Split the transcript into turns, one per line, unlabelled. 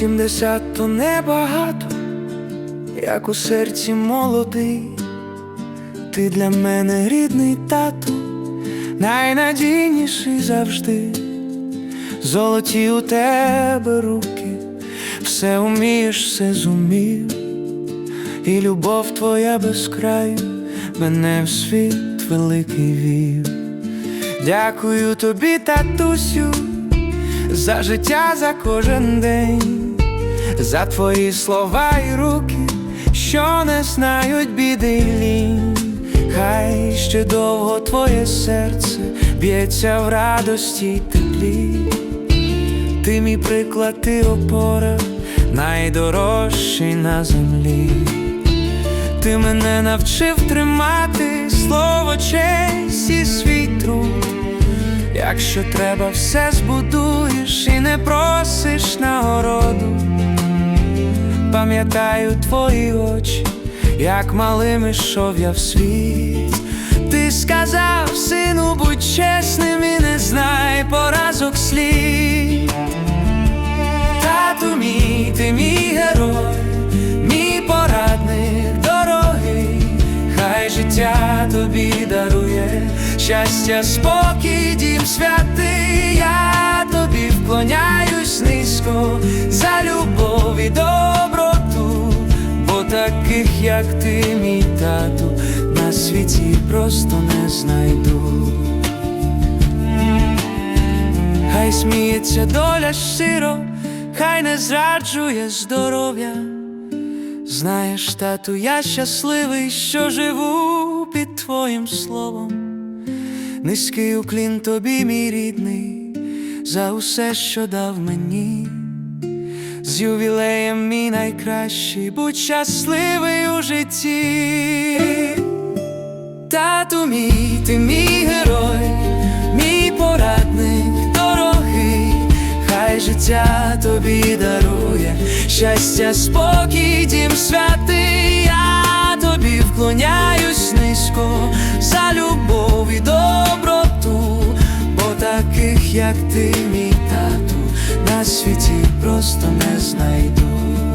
Сімдесят то небагато, як у серці молодий, ти для мене рідний тату, найнадійніший завжди, золоті у тебе руки, все умієш, все зумів, і любов твоя без краю мене в світ великий вів. Дякую тобі, татусю, за життя за кожен день, за твої слова і руки, що не знають біди лінь. Хай ще довго твоє серце б'ється в радості й теплі. Ти мій приклад, ти опора, найдорожчий на землі. Ти мене навчив тримати слово, честь і свій труд. Якщо треба, все збудуєш і не просиш нагороду. Пам'ятаю твої очі, як малим ішов я в світ. Ти сказав, сину, будь чесним і не знай поразок слід. Тату мій, ти мій герой, мій порадник дорогий, хай життя тобі дарує, щастя, спокій, таких, як ти, мій тату, на світі просто не знайду. Хай сміється доля щиро, хай не зраджує здоров'я. Знаєш, тату, я щасливий, що живу під твоїм словом. Низький уклін тобі, мій рідний, за усе, що дав мені. З ювілеєм мій найкращий, будь щасливий у житті. Тату мій, ти мій герой, мій порадник дорогий, хай життя тобі дарує, щастя, спокій, дім святий, я тобі вклоняюсь низько за любов і доброту, бо таких, як ти, мій тату, на світі просто не знайду.